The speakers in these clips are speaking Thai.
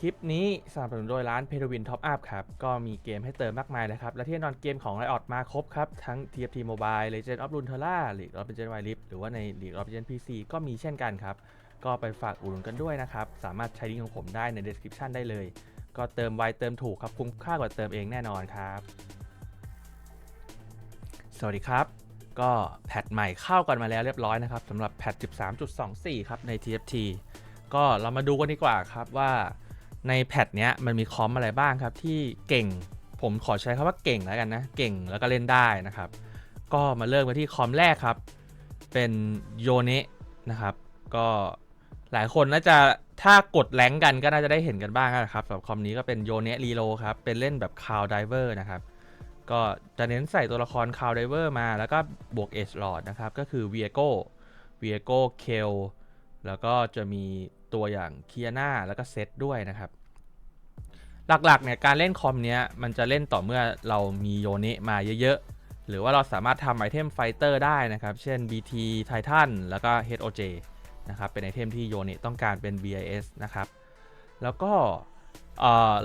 คลิปนี้สนับสนุนโดยร้านเพโ w วินท็อปอัพครับ ก็มีเกมให้เติมมากมายนะครับ และที่แน่นอนเกมของไ i ออดมาครบครับ ทั้ง TFT Mobile Legend of Runeterra League of Legends Wild Rift หรือว่าใน League of Legends PC ก็มีเช่นกันครับ ก็ไปฝากอุดหนุนกันด้วยนะครับ สามารถใช้ลิงก์ของผมได้ใน description ได้เลย ก็เติมไวเติมถูกครับคุ้มค่ากว่าเติมเองแน่นอนครับ สวัสดีครับ ก็แพทใหม่เข้ากันมาแล้วเรียบร้อยนะครับสำหรับแพท 13.24 ครับใน TFT ก็เรามาดูกันดีกว่าครับว่า ในแพทเนี้ยมันมีคอมอะไรบ้างครับที่เก่ง ผมขอใช้คำว่าเก่งแล้วกันนะ เก่งแล้วก็เล่นได้นะครับ ก็มาเริ่มกันที่คอมแรกครับ เป็นโยเนะนะครับ ก็หลายคนน่าจะถ้ากดแรงกันก็น่าจะได้เห็นกันบ้างนะครับสำหรับคอมนี้ก็เป็นโยเนะรีโลครับ เป็นเล่นแบบคาวไดเวอร์นะครับก็จะเน้นใส่ตัวละครคาวไดเวอร์มาแล้วก็บวกเอชลอดนะครับ ก็คือเวียโก้เวียโก้เคล แล้วก็จะมีตัวอย่างเคียนาแล้วก็เซตด้วยนะครับ หลักๆเนี่ยการเล่นคอมเนี้ยมันจะเล่นต่อเมื่อเรามีโยเนะมาเยอะๆ หรือว่าเราสามารถทำไอเทมไฟเตอร์ได้นะครับ เช่น BT Titan แล้วก็ HOJ นะครับเป็นไอเทมที่โยเนะต้องการเป็น BIS นะครับ แล้วก็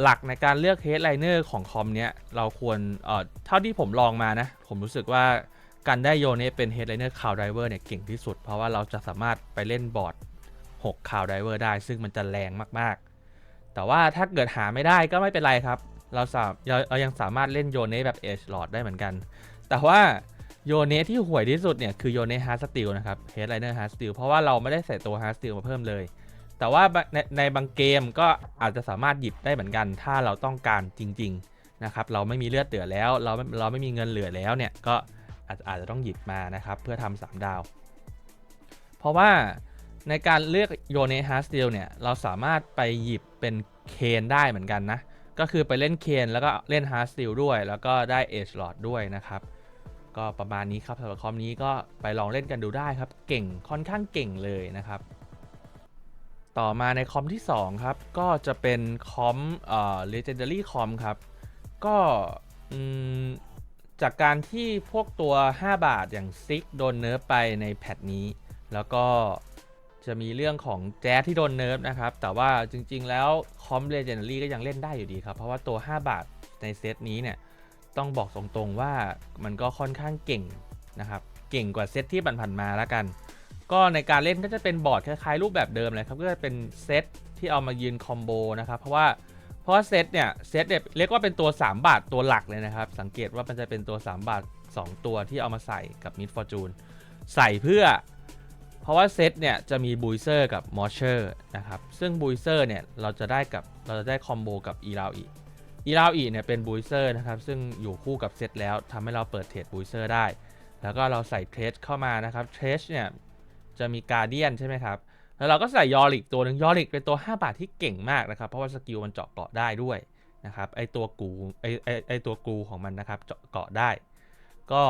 หลักในการเลือก Headliner ของคอมเนี้ยเราควรเท่าที่ผมลองมานะ ผมรู้สึกว่า การได้โยเนะเป็น Headliner Cloud Driver เนี่ยเก่งที่สุด เพราะว่าเราจะสามารถไปเล่นบอร์ด6 Cloud Driver ได้ ซึ่งมันจะแรงมากๆ แต่ว่าถ้าเกิดหาไม่ได้ก็ไม่เป็นไรครับ เราสามเรายังสามารถเล่นโยเนะแบบ Edge Lord ได้เหมือนกัน แต่ว่าโยเนะที่ห่วยที่สุดเนี่ยคือโยเนะ Hard Steel นะครับ Headliner Hard Steel เพราะว่าเราไม่ได้ใส่ตัว Hard Steel มาเพิ่มเลย แต่ว่าในในบางเกมก็อาจจะสามารถหยิบได้เหมือนกัน ถ้าเราต้องการจริง ๆนะครับ เราไม่มีเลือดเหลือแล้ว เราเราไม่มีเงินเหลือแล้วเนี่ยก็ อาจอาจจะต้องหยิบมานะครับ เพื่อทำสามดาว เพราะว่าในการเลือกโยเนฮาร์สเตลเนี่ย เราสามารถไปหยิบเป็นเคนได้เหมือนกันนะ ก็คือไปเล่นเคนแล้วก็เล่นฮาร์สเตลด้วย แล้วก็ได้เอชลอดด้วยนะครับ ก็ประมาณนี้ครับสำหรับคอมนี้ก็ไปลองเล่นกันดูได้ครับ เก่งค่อนข้างเก่งเลยนะครับ ต่อมาในคอมที่ 2 ครับ ก็จะเป็นคอมเอ่อ legendary คอมครับ ก็อืม จากการที่พวกตัว 5 บาทอย่างซิกโดนเนิร์ฟไปในแพทนี้ แล้วก็จะมีเรื่องของแจ๊สที่โดนเนิร์ฟนะครับ แต่ว่าจริงๆแล้วคอม legendary ก็ยังเล่นได้อยู่ดีครับ เพราะว่าตัว 5 บาทในเซตนี้เนี่ยต้องบอกตรงๆว่ามันก็ค่อนข้างเก่งนะครับ เก่งกว่าเซตที่ผ่านๆมาแล้วกัน ก็ในการเล่นก็จะเป็นบอร์ดคล้ายๆรูปแบบเดิมเลยครับ ก็จะเป็นเซตที่เอามายืนคอมโบนะครับ เพราะว่า เพราะเซตเนี่ยเซตเนี่ยเรียกว่าเป็นตัว 3 บาทตัวหลักเลยนะครับ สังเกตว่ามันจะเป็นตัว 3 บาท 2 ตัวที่เอามาใส่กับมิดฟอร์จูนใส่เพื่อ เพราะว่าเซตเนี่ยจะมีบูเซอร์กับมอชเชอร์นะครับ ซึ่งบูเซอร์เนี่ยเราจะได้กับเราจะได้คอมโบกับอีราวอีอีราวอีเนี่ยเป็นบูเซอร์นะครับ ซึ่งอยู่คู่กับเซตแล้วทำให้เราเปิดเทรดบูเซอร์ได้ แล้วก็เราใส่เทรดเข้ามานะครับเทรดเนี่ยจะมีการเดียนใช่ไหมครับ แล้วเราก็ใส่ยอริกตัวหนึ่งยอริกเป็นตัว5บาทที่เก่งมากนะครับ เพราะว่าสกิลมันเจาะเกาะได้ด้วยนะครับไอตัวกูไอไอไอตัวกูของมันนะครับเจาะเกาะได้ ก็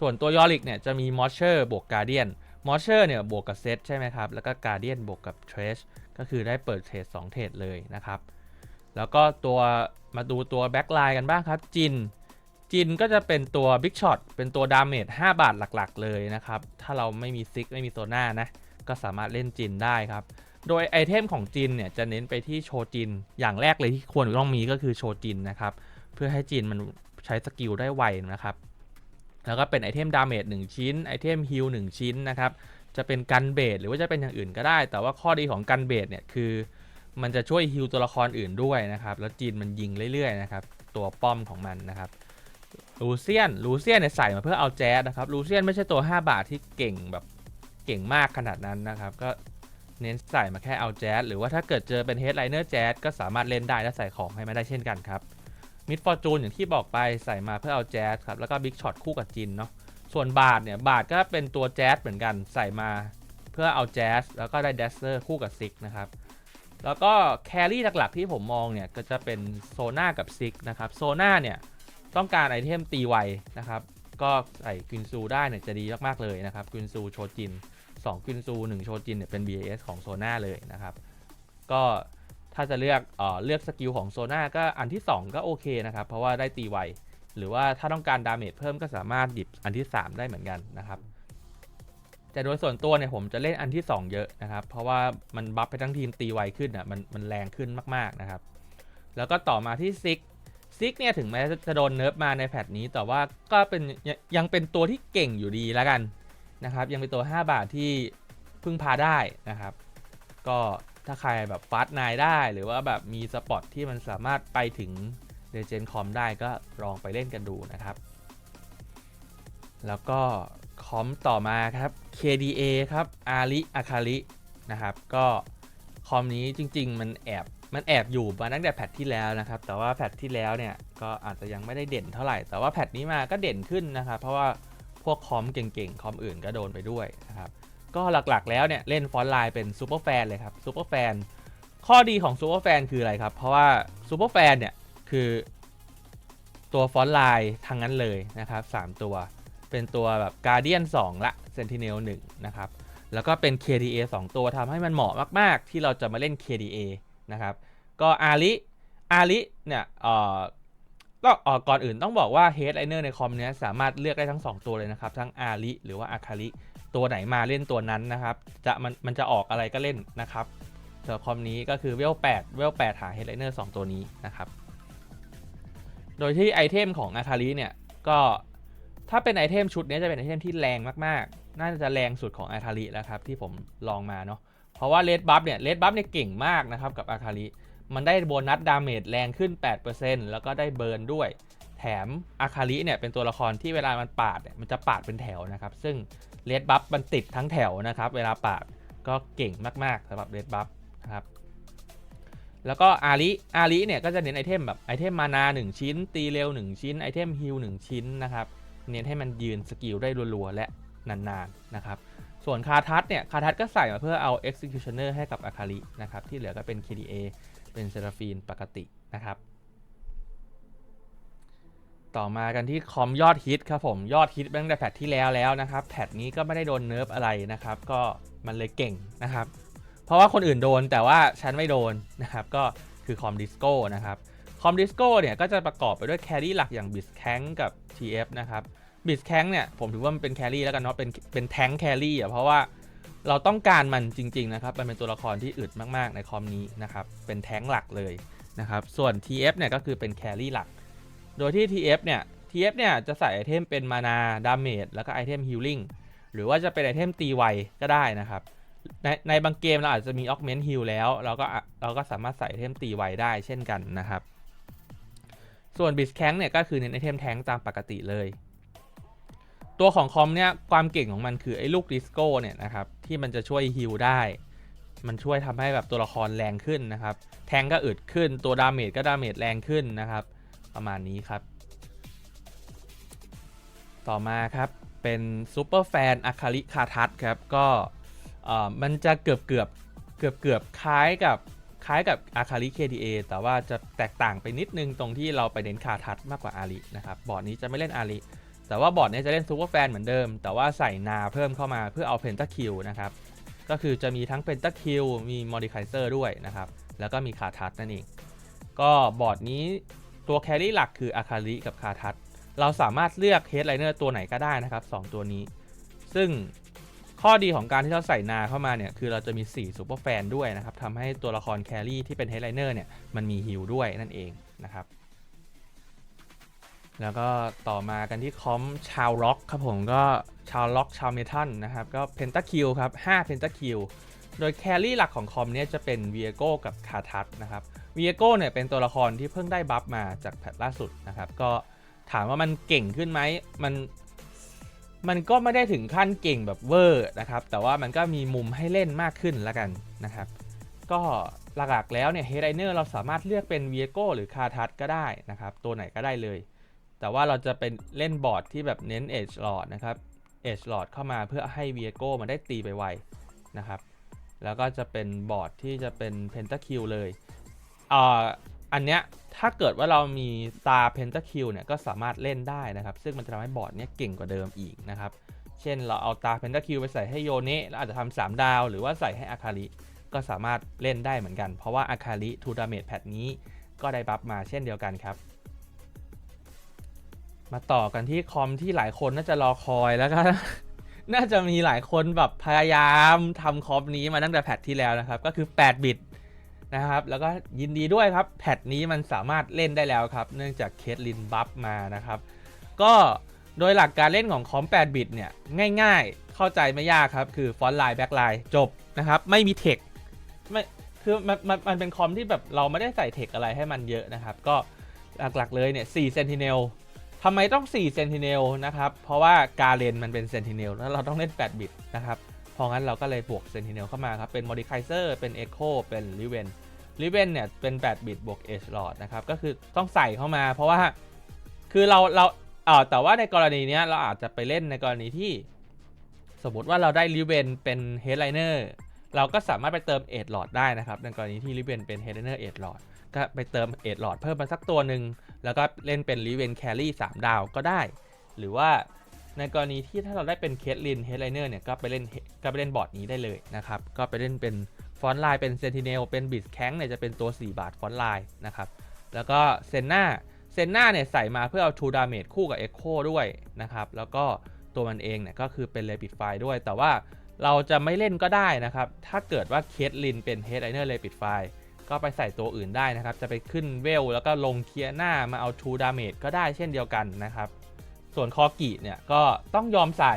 ส่วนตัวยอริกเนี่ยจะมีมอชเชอร์บวกการเดียนมอชเชอร์เนี่ยบวกกับเซตใช่ไหมครับ แล้วก็การเดียนบวกกับเทรชก็คือได้เปิดเทรด2เทรดเลยนะครับ แล้วก็ตัวมาดูตัวแบ็กไลน์กันบ้างครับจินจินก็จะเป็นตัว Big Shot เป็นตัวดาเมจ5บาทหลักๆ เลยนะครับ ถ้าเราไม่มีซิกไม่มีโซน่านะ ก็สามารถเล่นจินได้ครับ โดยไอเทมของจินเนี่ยจะเน้นไปที่โชจิน อย่างแรกเลยที่ควรต้องมีก็คือโชจินนะครับ เพื่อให้จินมันใช้สกิลได้ไวนะครับ แล้วก็เป็นไอเทมดาเมจ1ชิ้น ไอเทมฮิล1ชิ้นนะครับ จะเป็นกันเบดหรือว่าจะเป็นอย่างอื่นก็ได้ แต่ว่าข้อดีของกันเบดเนี่ยคือ มันจะช่วยฮิลตัวละครอื่นด้วยนะครับ แล้วจีนมันยิงเรื่อยๆนะครับ ตัวป้อมของมันนะครับลูเซียนลูเซียนเนี่ยใส่มาเพื่อเอาแจ๊สนะครับลูเซียนไม่ใช่ตัว 5 บาทที่เก่งแบบ เก่งมากขนาดนั้นนะครับ ก็เน้นใส่มาแค่เอาแจ๊สหรือว่าถ้าเกิดเจอเป็นเฮดไลเนอร์แจ๊สก็สามารถเล่นได้และใส่ของให้ไม่ได้เช่นกันครับมิดฟอร์จูนอย่างที่บอกไปใส่มาเพื่อเอาแจ๊สครับแล้วก็บิ๊กช็อตคู่กับจินเนาะส่วนบาทเนี่ยบาทก็เป็นตัวแจ๊สเหมือนกันใส่มาเพื่อเอาแจ๊สแล้วก็ได้เดสเซอร์คู่กับซิกนะครับแล้วก็แครี่หลักๆที่ผมมองเนี่ยก็จะเป็นโซน่ากับซิกนะครับโซน่าเนี่ยต้องการไอเทมตีไวนะครับก็ใส่กินซูได้เนี่ยจะดีมากๆเลยนะครับกินซูโชจิน 2กินซู1โชจินเนี่ยเป็น BAS ของโซน่าเลยนะครับ ก็ถ้าจะเลือกเออเลือกสกิลของโซน่าก็อันที่ 2 ก็โอเคนะครับ เพราะว่าได้ตีไว หรือว่าถ้าต้องการดาเมจเพิ่มก็สามารถหยิบอันที่ 3 ได้เหมือนกันนะครับ แต่โดยส่วนตัวเนี่ยผมจะเล่นอันที่ 2 เยอะนะครับ เพราะว่ามันบัฟไปทั้งทีมตีไวขึ้นอะมันมันแรงขึ้นมากๆนะครับ แล้วก็ต่อมาที่ซิกซิกเนี่ยถึงแม้จะโดนเนิร์ฟมาในแพทนี้ แต่ว่าก็เป็นยังเป็นตัวที่เก่งอยู่ดีแล้วกัน นะครับ ยังเป็นตัว 5 บาทที่พึ่งพาได้นะครับ ก็ถ้าใครแบบฟาสต์ไนได้หรือว่าแบบมีสปอตที่มันสามารถไปถึงเ e เจนคอมได้ก็ลองไปเล่นกันดูนะครับ แล้วก็คอมต่อมาครับ KDA ครับอาริอาคารินะครับ ก็คอมนี้จริง ๆ มันแอบมันแอบอยู่มาตั้งแต่แพทที่แล้วนะครับ แต่ว่าแพทที่แล้วเนี่ยก็อาจจะยังไม่ได้เด่นเท่าไหร่ แต่ว่าแพทนี้มาก็เด่นขึ้นนะครับ เพราะว่า พวกคอมเก่งๆ คอมอื่นก็โดนไปด้วยนะครับ ก็หลักๆแล้วเนี่ยเล่นฟอนต์ไลน์เป็นซูเปอร์แฟนเลยครับซูเปอร์แฟนข้อดีของซูเปอร์แฟนคืออะไรครับ เพราะว่าซูเปอร์แฟนเนี่ยคือตัวฟอนต์ไลน์ทางนั้นเลยนะครับ 3 ตัว เป็นตัวแบบ Guardian 2 ละ Sentinel 1 นะครับ แล้วก็เป็น KDA 2 ตัวทำให้มันเหมาะมาก ๆ ที่เราจะมาเล่น KDA นะครับ ก็อาริอาริเนี่ยเอ่อ ก็เอ่อก่อนอื่นต้องบอกว่า Headliner ในคอมเนี้ยสามารถเลือกได้ทั้ง 2 ตัวเลยนะครับ ทั้งอาริหรือว่าอาคาริตัวไหนมาเล่นตัวนั้นนะครับจะมันมันจะออกอะไรก็เล่นนะครับสำหรับคอมนี้ก็คือเวล8เวล8หา Headliner 2 ตัวนี้นะครับ โดยที่ไอเทมของอาคาริเนี่ยก็ถ้าเป็นไอเทมชุดนี้จะเป็นไอเทมที่แรงมากๆ น่าจะแรงสุดของอาคาริแล้วครับที่ผมลองมาเนาะเพราะว่าเลดบัฟเนี่ยเลดบัฟเนี่ยเก่งมากนะครับกับอาคาริ มันได้โบนัสดาเมจแรงขึ้น 8%แล้วก็ได้เบิร์นด้วย แถมอาคาริเนี่ยเป็นตัวละครที่เวลามันปาดเนี่ยมันจะปาดเป็นแถวนะครับ ซึ่งเลดบัฟมันติดทั้งแถวนะครับ เวลาปาดก็เก่งมาก ๆสำหรับเลดบัฟนะครับแล้วก็อาริอาริเนี่ยก็จะเน้นไอเทมแบบไอเทมมานา 1 ชิ้น ตีเร็ว 1 ชิ้นไอเทมฮิล1ชิ้นนะครับเน้นให้มันยืนสกิลได้รัวๆและนานๆนะครับส่วนคาทัศเนี่ยคาทัศก็ใส่มาเพื่อเอา executioner ให้กับอาคารินะครับที่เหลือก็เป็น KDA เป็นเซราฟีนปกตินะครับ ต่อมากันที่คอมยอดฮิตครับผม ยอดฮิตตั้งแต่แพทที่แล้วแล้วนะครับ แพทนี้ก็ไม่ได้โดนเนิร์ฟอะไรนะครับ ก็มันเลยเก่งนะครับ เพราะว่าคนอื่นโดนแต่ว่าฉันไม่โดนนะครับ ก็คือคอมดิสโก้นะครับ คอมดิสโก้เนี่ยก็จะประกอบไปด้วยแครี่หลักอย่างบิสแค n กับ TF นะครับบิสแค n เนี่ยผมถือว่ามันเป็นแครี่แล้วกันเนาะเป็นเป็นแทงแครี่อะเพราะว่า เราต้องการมันจริง ๆ นะครับ มันเป็นตัวละครที่อึดมาก ๆ ในคอมนี้นะครับ เป็นแท้งหลักเลยนะครับ ส่วน TF เนี่ยก็คือเป็นแครี่หลัก โดยที่ TF เนี่ย TF เนี่ยจะใส่ไอเทมเป็นมานาดาเมจแล้วก็ไอเทมฮิลลิ่งหรือว่าจะเป็นไอเทมตีไวก็ได้นะครับ ในในบางเกมเราอาจจะมี augment heal แล้ว เราก็เราก็สามารถใส่ไอเทมตีไวได้เช่นกันนะครับ ส่วน b i s c a n เนี่ยก็คือเน้นไอเทมแทงตามปกติเลย ตัวของคอมเนี่ยความเก่งของมันคือไอ้ลูกดิสโก้เนี่ยนะครับที่มันจะช่วยฮิลได้ มันช่วยทำให้แบบตัวละครแรงขึ้นนะครับ แทงก็อึดขึ้นตัวดาเมจก็ดาเมจแรงขึ้นนะครับ ประมาณนี้ครับ ต่อมาครับเป็นซูเปอร์แฟนอาคาริคาทัสครับก็เอ่อมันจะเกือบเกือบเกือบเกือบคล้ายกับคล้ายกับอาคาริ KDA แต่ว่าจะแตกต่างไปนิดนึงตรงที่เราไปเน้นคาทัสมากกว่าอารินะครับบอร์ดนี้จะไม่เล่นอาริ แต่ว่าบอร์ดนี้จะเล่นซูเปอร์แฟนเหมือนเดิม แต่ว่าใส่นาเพิ่มเข้ามาเพื่อเอาเพนตาคิวนะครับ ก็คือจะมีทั้งเพนตาคิวมีมอดิ c ายเซอร์ด้วยนะครับ แล้วก็มีคาทัสนั่นเอง ก็บอร์ดนี้ตัวแครี่หลักคืออาคาริกับคาทัสเราสามารถเลือกเฮดไลเนอร์ตัวไหนก็ได้นะครับ 2 ตัวนี้ ซึ่งข้อดีของการที่เราใส่นาเข้ามาเนี่ยคือเราจะมี4ซูเปอร์แฟนด้วยนะครับทำให้ตัวละครแครี่ที่เป็นเฮดไลเนอร์เนี่ยมันมีฮิลด้วยนั่นเองนะครับ แล้วก็ต่อมากันที่คอมชาวล็อกครับผมก็ชาวล็อกชาวเมทัลนะครับ ก็เพนตาคิวครับ5เพนตาคิวโดยแครี่หลักของคอมเนี่ยจะเป็นเวียโก้กับคาทัสนะครับเวียโก้เนี่ยเป็นตัวละครที่เพิ่งได้บัฟมาจากแพทล่าสุดนะครับ ก็ถามว่ามันเก่งขึ้นไหมมันมันก็ไม่ได้ถึงขั้นเก่งแบบเวอร์นะครับ แต่ว่ามันก็มีมุมให้เล่นมากขึ้นแล้วกันนะครับ ก็หลักๆแล้วเนี่ยเฮดไ i เนอร์เราสามารถเลือกเป็นเวียโก้หรือคาทัสก็ได้นะครับ ตัวไหนก็ได้เลย แต่ว่าเราจะเป็นเล่นบอร์ดที่แบบเน้นเอจลอดนะครับเอจลอดเข้ามาเพื่อให้เวียโก้มันได้ตีไปไวนะครับ แล้วก็จะเป็นบอร์ดที่จะเป็นเพนตาคิวเลยอ่าอันเนี้ยถ้าเกิดว่าเรามีตาเพนตาคิวเนี่ยก็สามารถเล่นได้นะครับ ซึ่งมันจะทำให้บอร์ดเนี้ยเก่งกว่าเดิมอีกนะครับ เช่นเราเอาตาเพนตาคิวไปใส่ให้โยเนะแล้วอาจจะทำสามดาว หรือว่าใส่ให้อาคาริก็สามารถเล่นได้เหมือนกัน เพราะว่าอาคาริทูดาเมจแพทนี้ก็ได้บัฟมาเช่นเดียวกันครับ มาต่อกันที่คอมที่หลายคนน่าจะรอคอยแล้วก็ น่าจะมีหลายคนแบบพยายามทำคอมนี้มาตั้งแต่แพทที่แล้วนะครับ ก็คือ 8 บิตนะครับ แล้วก็ยินดีด้วยครับ แพทนี้มันสามารถเล่นได้แล้วครับ เนื่องจากเคสลินบัฟมานะครับ ก็โดยหลักการเล่นของคอม 8 บิตเนี่ย ง่ายๆ เข้าใจไม่ยากครับ คือฟอนต์ไลน์แบ็คไลน์จบนะครับ ไม่มีเทคไม่คือมันมันมันเป็นคอมที่แบบเราไม่ได้ใส่เทคอะไรให้มันเยอะนะครับ ก็หลักๆเลยเนี่ย4 Sentinel ทำไมต้อง4 Sentinel นะครับ เพราะว่าการเลนมันเป็น Sentinel แล้วเราต้องเล่น 8 บิตนะครับ เพราะงั้นเราก็เลยบวก Sentinel เข้ามาครับ เป็น Modifier เป็น Echo เป็น Riven Riven เนี่ยเป็น8บิตบวก Edge Lord นะครับ ก็คือต้องใส่เข้ามา เพราะว่าคือเราเราเอ่อแต่ว่าในกรณีนี้เราอาจจะไปเล่นในกรณีที่ สมมติว่าเราได้ Riven เป็น Headliner เราก็สามารถไปเติม Edge Lord ได้นะครับ ในกรณีที่ Riven เป็น Headliner Edge Lord ก็ไปเติม Edge Lord เพิ่มมาสักตัวหนึ่งแล้วก็เล่นเป็น Riven Carry 3ดาวก็ได้ หรือว่าในกรณีที่ถ้าเราได้เป็นเคสลินเฮดไลเนอร์เนี่ยก็ไปเล่นก็ไปเล่นบอร์ดนี้ได้เลยนะครับ ก็ไปเล่นเป็นฟอนต์ไลน์เป็นเซนติเนลเป็นบิสแข้งเนี่ยจะเป็นตัว 4 บาทฟอนต์ไลน์นะครับ แล้วก็เซนนาเซนนาเนี่ยใส่มาเพื่อเอา True Damage คู่กับ Echo ด้วยนะครับ แล้วก็ตัวมันเองเนี่ยก็คือเป็น Rapid Fire ด้วย แต่ว่าเราจะไม่เล่นก็ได้นะครับ ถ้าเกิดว่าเคสลินเป็น Headliner Rapid Fire ก็ไปใส่ตัวอื่นได้นะครับ จะไปขึ้นเวลแล้วก็ลงเคลียร์หน้ามาเอา True Damage ก็ได้เช่นเดียวกันนะครับ ส่วนคอกิเนี่ยก็ต้องยอมใส่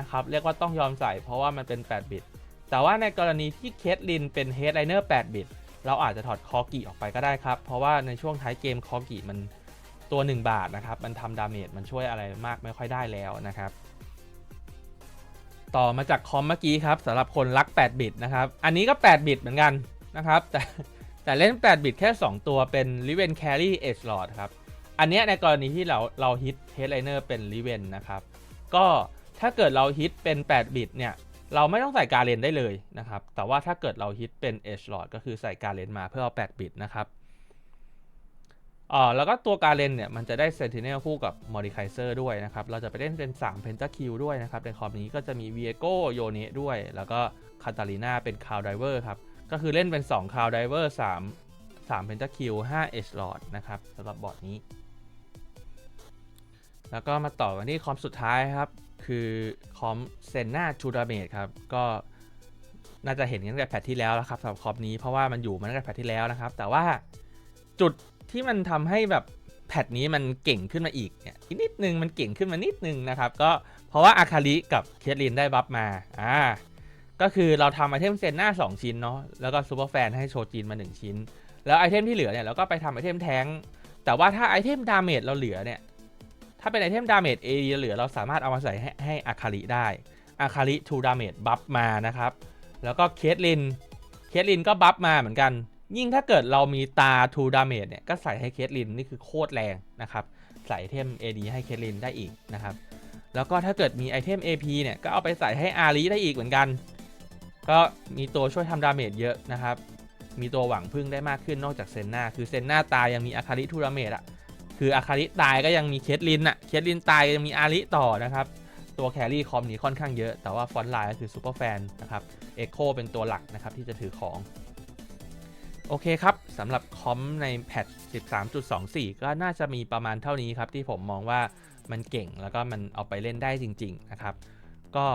นะครับ เรียกว่าต้องยอมใส่เพราะว่ามันเป็น 8 บิต แต่ว่าในกรณีที่เคสลินเป็น Headliner 8บิต เราอาจจะถอดคอกิออกไปก็ได้ครับ เพราะว่าในช่วงท้ายเกมคอกิมันตัว 1 บาทนะครับ มันทำดาเมจมันช่วยอะไรมากไม่ค่อยได้แล้วนะครับ ต่อมาจากคอมเมื่อกี้ครับสำหรับคนรัก 8 บิตนะครับ อันนี้ก็ 8 บิตเหมือนกันนะครับ แต่ แต่เล่น 8 บิตแค่ 2 ตัวเป็น Riven Carry Edge Lord ครับ อันนี้ในกรณีที่เราเราฮิต Headliner เป็น Riven นะครับ ก็ถ้าเกิดเราฮิตเป็น 8 บิตเนี่ย เราไม่ต้องใส่การเลนได้เลยนะครับ แต่ว่าถ้าเกิดเราฮิตเป็น Edge Lord ก็คือใส่การเลนมาเพื่อเอา 8 บิตนะครับอ๋อแล้วก็ตัวการเลนเนี่ยมันจะได้ Sentinel คู่กับ Mordekaiser ด้วยนะครับ เราจะไปเล่นเป็น 3 Pentakill ด้วยนะครับ ในคอมนี้ก็จะมี Viego Yone ด้วย แล้วก็คาตาลีนาเป็น Cloud Diver ครับ ก็คือเล่นเป็น2 Cloud Diver 3 3 Pentakill 5 Edge Lord นะครับสำหรับบอร์ดนี้ แล้วก็มาต่อกันที่คอมสุดท้ายครับ คือคอมเซนนาชูดาเมดครับ ก็น่าจะเห็นกันตั้งแพทที่แล้วแล้วครับสำหรับคอมนี้เพราะว่ามันอยู่มาตั้งแต่แพทที่แล้วนะครับ แต่ว่าจุดที่มันทำให้แบบแพทนี้มันเก่งขึ้นมาอีกเนี่ยนิดนึงมันเก่งขึ้นมานิดนึงนะครับ ก็เพราะว่าอาคาริกับเคทลินได้บัฟมาอ่า ก็คือเราทำไอเทมเซนหน้า 2 ชิ้นเนาะแล้วก็ซูเปอร์แฟนให้โชจินมา 1 ชิ้น แล้วไอเทมที่เหลือเนี่ยเราก็ไปทำไอเทมแทงแต่ว่าถ้าไอเทมดาเมจเราเหลือเนี่ยถ้าเป็นไอเทมดาเมจเอเหลือเราสามารถเอามาใส่ให้ให้อาคาริได้อาคาริทูดาเมจบัฟมานะครับแล้วก็เคสลินเคสลินก็บัฟมาเหมือนกัน ยิ่งถ้าเกิดเรามีตาทูดาเมจเนี่ยก็ใส่ให้เคสลินนี่คือโคตรแรงนะครับใส่ไอเทม AD ให้เคสลินได้อีกนะครับแล้วก็ถ้าเกิดมีไอเทม AP เนี่ยก็เอาไปใส่ให้อาริได้อีกเหมือนกัน ก็มีตัวช่วยทำดาเมจเยอะนะครับ มีตัวหวังพึ่งได้มากขึ้นนอกจากเซนนาคือเซนนาตายยังมีอาคาริทูดาเมจอะคืออาคาริตายก็ยังมีเคสลินอะเคสลินตายยังมีอาริต่อนะครับตัวแครี่คอมนี้ค่อนข้างเยอะ แต่ว่าฟอนต์ไลน์ก็คือซูเปอร์แฟนนะครับเอ็กโคเป็นตัวหลักนะครับที่จะถือของ โอเคครับสำหรับคอมในแพท13.24 ก็น่าจะมีประมาณเท่านี้ครับ ที่ผมมองว่ามันเก่งแล้วก็มันเอาไปเล่นได้จริง ๆ นะครับ ก็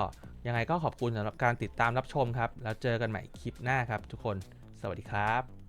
ยังไงก็ขอบคุณสำหรับการติดตามรับชมครับ แล้วเจอกันใหม่คลิปหน้าครับทุกคน สวัสดีครับ